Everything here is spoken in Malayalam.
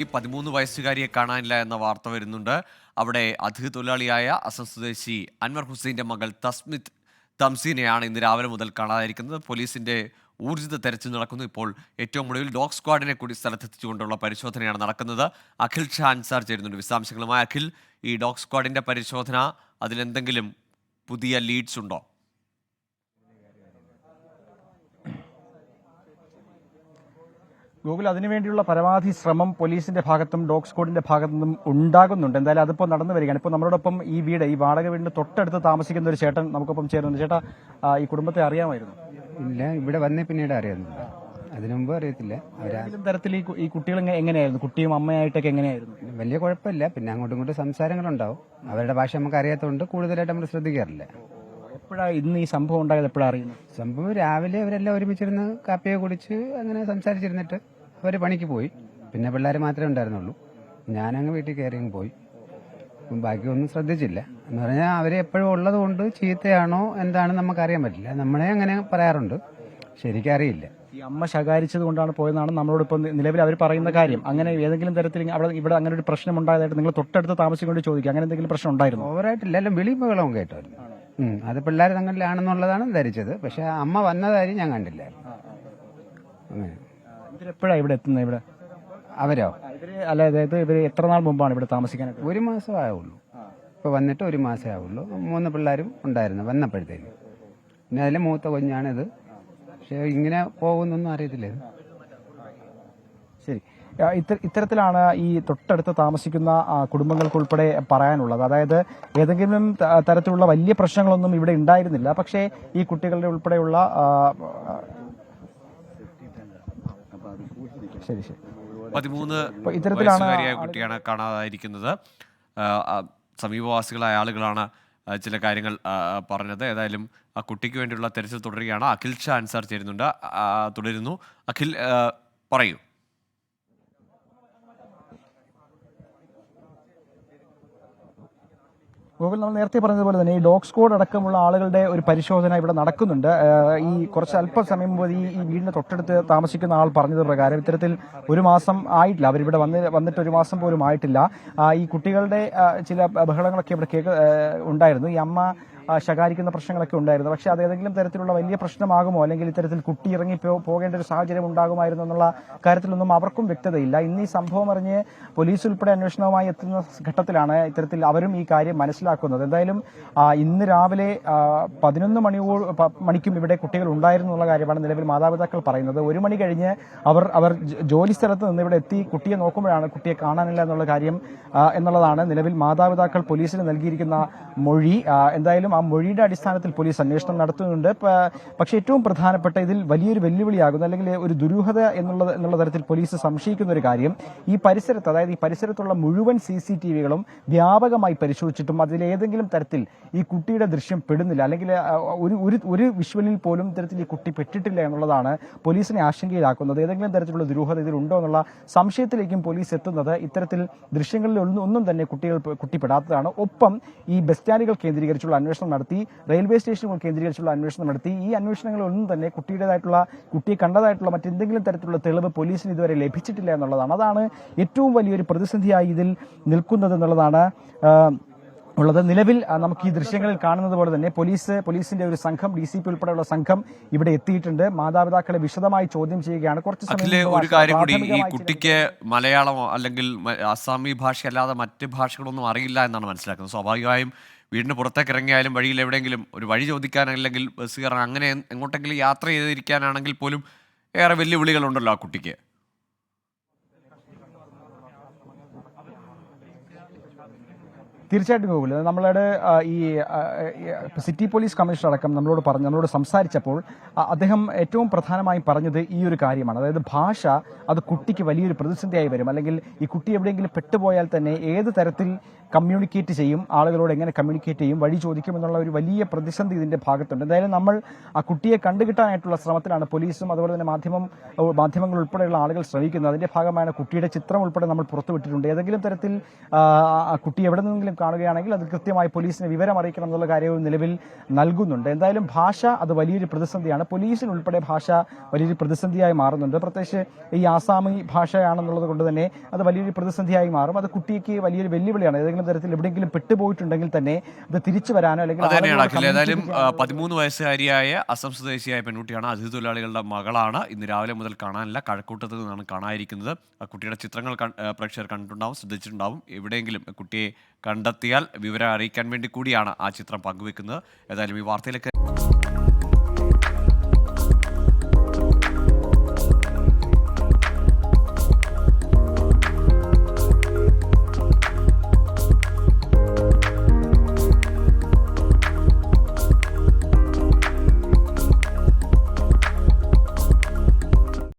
ഈ പതിമൂന്ന് വയസ്സുകാരിയെ കാണാനില്ല എന്ന വാർത്ത വരുന്നുണ്ട്. അവിടെ അതിഥി തൊഴിലാളിയായ അസം സ്വദേശി അൻവർ ഹുസൈന്റെ മകൾ തസ്മിത് തംസീനെയാണ് ഇന്ന് രാവിലെ മുതൽ കാണാതിരിക്കുന്നത്. പോലീസിന്റെ ഊർജിത തെരച്ചിൽ നടക്കുന്നു. ഇപ്പോൾ ഏറ്റവും ഒടുവിൽ ഡോഗ് സ്ക്വാഡിനെ കൂടി സ്ഥലത്തെത്തിച്ചുകൊണ്ടുള്ള പരിശോധനയാണ് നടക്കുന്നത്. അഖിൽ ഷാൻ സാർ ചേരുന്നുണ്ട് വിശദാംശങ്ങളുമായി. അഖിൽ ഈ ഡോഗ് സ്ക്വാഡിന്റെ പരിശോധന അതിലെന്തെങ്കിലും പുതിയ ലീഡ്സ് ഉണ്ടോ? ഗൂഗിൾ അതിനുവേണ്ടിയുള്ള പരമാവധി ശ്രമം പോലീസിന്റെ ഭാഗത്തും ഡോഗ് സ്ക്വാഡിന്റെ ഭാഗത്തു നിന്നും ഉണ്ടാകുന്നുണ്ട്. എന്തായാലും അതിപ്പോൾ നടന്നു വരികയാണ്. ഇപ്പോൾ നമ്മളോടൊപ്പം ഈ വീട് ഈ വാടക വീടിന്റെ തൊട്ടടുത്ത് താമസിക്കുന്ന ഒരു ചേട്ടൻ നമുക്കൊപ്പം ചേരുന്നുണ്ട്. ചേട്ടാ ഈ കുടുംബത്തെ അറിയാമായിരുന്നു? ഇല്ല ഇവിടെ വന്നേ പിന്നീട് അറിയാമെന്നില്ല അതിനു മുമ്പ് അറിയത്തില്ല. തരത്തിൽ ഈ കുട്ടികൾ എങ്ങ- എങ്ങനെയായിരുന്നു? കുട്ടിയും അമ്മയായിട്ടൊക്കെ എങ്ങനെയായിരുന്നു? വലിയ കുഴപ്പമില്ല. പിന്നെ അങ്ങോട്ടും ഇങ്ങോട്ടും സംസാരങ്ങളുണ്ടാവും. അവരുടെ ഭാഷ നമുക്ക് അറിയാത്തതുകൊണ്ട് കൂടുതലായിട്ട് നമ്മൾ ശ്രദ്ധിക്കാറില്ല. എപ്പോഴാണ് ഇന്ന് ഈ സംഭവം ഉണ്ടായത്? എപ്പോഴാണ് അറിയുന്നത്? സംഭവം രാവിലെ അവരെല്ലാം ഒരുമിച്ചിരുന്ന് കാപ്പിയൊക്കെ കുടിച്ച് അങ്ങനെ സംസാരിച്ചിരുന്നിട്ട് അവർ പണിക്ക് പോയി. പിന്നെ പിള്ളേർ മാത്രമേ ഉണ്ടായിരുന്നുള്ളൂ. ഞാനങ്ങ് വീട്ടിൽ കയറി പോയി. ബാക്കിയൊന്നും ശ്രദ്ധിച്ചില്ല. എന്ന് പറഞ്ഞാൽ അവർ എപ്പോഴും ഉള്ളത് കൊണ്ട് ചീത്തയാണോ എന്താണെന്ന് നമുക്ക് അറിയാൻ പറ്റില്ല. നമ്മളെ അങ്ങനെ പറയാറുണ്ട്. ശരിക്കറിയില്ല ഈ അമ്മ ശകാരിച്ചത് കൊണ്ടാണ് പോയതെന്നാണ് നമ്മളോട് ഇപ്പം നിലവിൽ അവർ പറയുന്ന കാര്യം. അങ്ങനെ ഏതെങ്കിലും തരത്തിൽ അവിടെ ഇവിടെ അങ്ങനെ ഒരു പ്രശ്നം ഉണ്ടായതായിട്ട് നിങ്ങൾ തൊട്ടടുത്ത് താമസിക്കൊണ്ട് ചോദിക്കുക. അങ്ങനെ എന്തെങ്കിലും പ്രശ്നം ഉണ്ടായിരുന്നു? ഓവറായിട്ടില്ല. എല്ലാം വിളി ബഹളവും കേട്ടായിരുന്നു അത് പിള്ളേർ തങ്ങളിലാണെന്നുള്ളതാണ് ധരിച്ചത്. പക്ഷെ അമ്മ വന്ന കാര്യം ഞാൻ കണ്ടില്ലായിരുന്നു. അങ്ങനെ. ഇവരെപ്പോഴാണ് ഇവിടെ എത്തുന്നത് ഇവിടെ? അവരോ? ഇവർ അല്ല അതായത് ഇവർ എത്ര നാൾ മുമ്പാണ് ഇവിടെ താമസിക്കാനായിട്ട് ഒരു മാസം ആവുള്ളൂ. ഇപ്പൊ വന്നിട്ട് ഒരു മാസമേ ആവുള്ളൂ. മൂന്ന് പിള്ളേരും ഉണ്ടായിരുന്നു വന്നപ്പോഴത്തേക്ക് പിന്നെ അതിലെ മൂത്ത കുഞ്ഞാണിത്. പക്ഷേ ഇങ്ങനെ പോകുന്നൊന്നും അറിയത്തില്ല ഇത്. ശരി. ഇത്ര ഇത്ത- ഇത്തരത്തിലാണ് ഈ തൊട്ടടുത്ത് താമസിക്കുന്ന കുടുംബങ്ങൾക്കുൾപ്പെടെ പറയാനുള്ളത്. അതായത് ഏതെങ്കിലും തരത്തിലുള്ള വലിയ പ്രശ്നങ്ങളൊന്നും ഇവിടെ ഉണ്ടായിരുന്നില്ല. പക്ഷേ ഈ കുട്ടികളുടെ ഉൾപ്പെടെയുള്ള ശരി ശരി. പതിമൂന്ന് ഇത്തരത്തിലാണ് വയസ്സുകാരിയായ കുട്ടിയാണ് കാണാതായിരിക്കുന്നത്. സമീപവാസികളായ ആളുകളാണ് ചില കാര്യങ്ങൾ പറഞ്ഞത്. ഏതായാലും ആ കുട്ടിക്ക് വേണ്ടിയുള്ള തെരച്ചിൽ തുടരുകയാണ്. അഖിൽ ഷാ അൻസാർ ചേരുന്നുണ്ട്. തുടരുന്നു. അഖിൽ പറയൂ. ഗോകുൽ നമ്മൾ നേരത്തെ പറഞ്ഞതുപോലെ തന്നെ ഈ ഡോഗ് സ്കോഡ് അടക്കമുള്ള ആളുകളുടെ ഒരു പരിശോധന ഇവിടെ നടക്കുന്നുണ്ട്. ഈ കുറച്ച് അല്പ സമയം മുമ്പ് ഈ വീടിന് തൊട്ടടുത്ത് താമസിക്കുന്ന ആൾ പറഞ്ഞത് പ്രകാരം ഇത്തരത്തിൽ ഒരു മാസം ആയിട്ടില്ല. അവരിവിടെ വന്ന് വന്നിട്ട് ഒരു മാസം പോലും ആയിട്ടില്ല. ഈ കുട്ടികളുടെ ചില ബഹളങ്ങളൊക്കെ ഇവിടെ കേൾക്ക് ഉണ്ടായിരുന്നു. ഈ അമ്മ ശകാരിക്കുന്ന പ്രശ്നങ്ങളൊക്കെ ഉണ്ടായിരുന്നു. പക്ഷേ അത് ഏതെങ്കിലും തരത്തിലുള്ള വലിയ പ്രശ്നമാകുമോ? അല്ലെങ്കിൽ ഇത്തരത്തിൽ കുട്ടി ഇറങ്ങി പോകേണ്ട ഒരു സാഹചര്യം ഉണ്ടാകുമായിരുന്നു എന്നുള്ള കാര്യത്തിലൊന്നും അവർക്കും വ്യക്തതയില്ല. ഇന്ന് ഈ സംഭവം അറിഞ്ഞ് പോലീസ് ഉൾപ്പെടെ അന്വേഷണവുമായി എത്തുന്ന ഘട്ടത്തിലാണ് ഇത്തരത്തിൽ അവരും ഈ കാര്യം മനസ്സിലാക്കുന്നത്. എന്തായാലും ഇന്ന് രാവിലെ പതിനൊന്ന് മണിയോ മണിക്കും ഇവിടെ കുട്ടികൾ ഉണ്ടായിരുന്നു എന്നുള്ള കാര്യമാണ് നിലവിൽ മാതാപിതാക്കൾ പറയുന്നത്. ഒരു മണി കഴിഞ്ഞ് അവർ അവർ ജോലി സ്ഥലത്ത് നിന്ന് ഇവിടെ എത്തി കുട്ടിയെ നോക്കുമ്പോഴാണ് കുട്ടിയെ കാണാനില്ല എന്നുള്ള കാര്യം എന്നുള്ളതാണ് നിലവിൽ മാതാപിതാക്കൾ പോലീസിന് നൽകിയിരിക്കുന്ന മൊഴി. ആ, എന്തായാലും ആ മൊഴിയുടെ അടിസ്ഥാനത്തിൽ പോലീസ് അന്വേഷണം നടത്തുന്നുണ്ട്. പക്ഷേ ഏറ്റവും പ്രധാനപ്പെട്ട ഇതിൽ വലിയൊരു വെല്ലുവിളിയാകുന്നു. അല്ലെങ്കിൽ ഒരു ദുരൂഹത എന്നുള്ളത് എന്നുള്ള തരത്തിൽ പോലീസ് സംശയിക്കുന്ന ഒരു കാര്യം. ഈ പരിസരത്ത് അതായത് ഈ പരിസരത്തുള്ള മുഴുവൻ സി സി ടി വികളും വ്യാപകമായി പരിശോധിച്ചിട്ടും അതിലേതെങ്കിലും തരത്തിൽ ഈ കുട്ടിയുടെ ദൃശ്യം പെടുന്നില്ല. അല്ലെങ്കിൽ ഒരു ഒരു ഒരു വിഷ്വലിൽ പോലും തരത്തിൽ ഈ കുട്ടി പെട്ടിട്ടില്ല എന്നുള്ളതാണ് പോലീസിനെ ആശങ്കയിലാക്കുന്നത്. ഏതെങ്കിലും തരത്തിലുള്ള ദുരൂഹത ഇതിലുണ്ടോ എന്നുള്ള സംശയത്തിലേക്കും പോലീസ് എത്തുന്നത് ഇത്തരത്തിൽ ദൃശ്യങ്ങളിൽ ഒന്നും തന്നെ കുട്ടികൾ കുട്ടി പെടാത്തതാണ് ഒപ്പം ഈ ബസ് സ്റ്റാൻഡുകൾ കേന്ദ്രീകരിച്ചുള്ള അന്വേഷണം നടത്തി റെയിൽവേ സ്റ്റേഷനുകൾ കേന്ദ്രീകരിച്ചുള്ള അന്വേഷണം നടത്തി. ഈ അന്വേഷണങ്ങളൊന്നും തന്നെ കുട്ടിയുടേതായിട്ടുള്ള കുട്ടിയെ കണ്ടതായിട്ടുള്ള മറ്റെന്തെങ്കിലും തരത്തിലുള്ള തെളിവ് പോലീസിന് ഇതുവരെ ലഭിച്ചിട്ടില്ല എന്നുള്ളതാണ്. അതാണ് ഏറ്റവും വലിയൊരു പ്രതിസന്ധിയായി ഇതിൽ നിൽക്കുന്നത് എന്നുള്ളതാണ് ഉള്ളത്. നിലവിൽ നമുക്ക് ഈ ദൃശ്യങ്ങളിൽ കാണുന്നത് പോലെ തന്നെ പോലീസ് പോലീസിന്റെ ഒരു സംഘം ഡി സി പി ഉൾപ്പെടെയുള്ള സംഘം ഇവിടെ എത്തിയിട്ടുണ്ട്. മാതാപിതാക്കളെ വിശദമായി ചോദ്യം ചെയ്യുകയാണ്. കുറച്ച് സമയം ഒരു കാര്യം കൂടി ഈ കുട്ടിക്ക് മലയാളമോ അല്ലെങ്കിൽ അസാമി ഭാഷ അല്ലാതെ മറ്റ് ഭാഷകളൊന്നും അറിയില്ല എന്നാണ് മനസ്സിലാക്കുന്നത്. സ്വാഭാവികമായും വീടിന് പുറത്തേക്ക് ഇറങ്ങിയാലും വഴിയിൽ എവിടെയെങ്കിലും ഒരു വഴി ചോദിക്കാൻ അല്ലെങ്കിൽ ബസ് കയറാൻ അങ്ങനെ എങ്ങോട്ടെങ്കിലും യാത്ര ചെയ്തിരിക്കാനാണെങ്കിൽ പോലും ഏറെ വെല്ലുവിളികളുണ്ടല്ലോ ആ കുട്ടിക്ക്. തീർച്ചയായിട്ടും ഗോകുൽ നമ്മളുടെ ഈ സിറ്റി പോലീസ് കമ്മീഷണർ അടക്കം നമ്മളോട് പറഞ്ഞു നമ്മളോട് സംസാരിച്ചപ്പോൾ അദ്ദേഹം ഏറ്റവും പ്രധാനമായും പറഞ്ഞത് ഈ ഒരു കാര്യമാണ്. അതായത് ഭാഷ അത് കുട്ടിക്ക് വലിയൊരു പ്രതിസന്ധിയായി വരും. അല്ലെങ്കിൽ ഈ കുട്ടി എവിടെയെങ്കിലും പെട്ടുപോയാൽ തന്നെ ഏത് തരത്തിൽ കമ്മ്യൂണിക്കേറ്റ് ചെയ്യും ആളുകളോട് എങ്ങനെ കമ്മ്യൂണിക്കേറ്റ് ചെയ്യും വഴി ചോദിക്കും എന്നുള്ള ഒരു വലിയ പ്രതിസന്ധി ഇതിന്റെ ഭാഗത്തുണ്ട്. എന്തായാലും നമ്മൾ ആ കുട്ടിയെ കണ്ടുകിട്ടാനായിട്ടുള്ള ശ്രമത്തിലാണ് പോലീസും അതുപോലെ തന്നെ മാധ്യമം മാധ്യമങ്ങൾ ഉൾപ്പെടെയുള്ള ആളുകൾ ശ്രമിക്കുന്നത്. അതിന്റെ ഭാഗമാണ് കുട്ടിയുടെ ചിത്രം ഉൾപ്പെടെ നമ്മൾ പുറത്തുവിട്ടിട്ടുണ്ട്. ഏതെങ്കിലും തരത്തിൽ ആ, കുട്ടി എവിടെ നിന്നെങ്കിലും കാണുകയാണെങ്കിൽ അത് കൃത്യമായി പോലീസിനെ വിവരം അറിയിക്കണം എന്നുള്ള കാര്യവും നിലവിൽ നൽകുന്നുണ്ട്. എന്തായാലും ഭാഷ അത് വലിയൊരു പ്രതിസന്ധിയാണ്. പോലീസിനുൾപ്പെടെ ഭാഷ വലിയൊരു പ്രതിസന്ധിയായി മാറുന്നുണ്ട്. പ്രത്യേകിച്ച് ഈ ആസാമി ഭാഷയാണെന്നുള്ളത് കൊണ്ട് തന്നെ അത് വലിയൊരു പ്രതിസന്ധിയായി മാറും. അത് കുട്ടിക്ക് വലിയൊരു വെല്ലുവിളിയാണ്. ഏതെങ്കിലും തരത്തിൽ എവിടെയെങ്കിലും പെട്ടുപോയിട്ടുണ്ടെങ്കിൽ തന്നെ അത് തിരിച്ചു വരാനോ അല്ലെങ്കിൽ ഏതായാലും പതിമൂന്ന് വയസ്സുകാരിയായ അസം സ്വദേശിയായ പെൺകുട്ടിയാണ് അതിഥി തൊഴിലാളികളുടെ മകളാണ്. ഇന്ന് രാവിലെ മുതൽ കാണാനില്ല. കഴക്കൂട്ടത്ത് നിന്നാണ് കാണാതിരിക്കുന്നത് കുട്ടിയുടെ ചിത്രങ്ങൾ പ്രേക്ഷകർ കണ്ടിട്ടുണ്ടാവും ശ്രദ്ധിച്ചിട്ടുണ്ടാവും. എവിടെയെങ്കിലും കുട്ടിയെ കണ്ടെത്തിയാൽ വിവരം അറിയിക്കാൻ വേണ്ടി കൂടിയാണ് ആ ചിത്രം പങ്കുവെക്കുന്നത്. ഏതായാലും ഈ വാർത്തയിലേക്ക്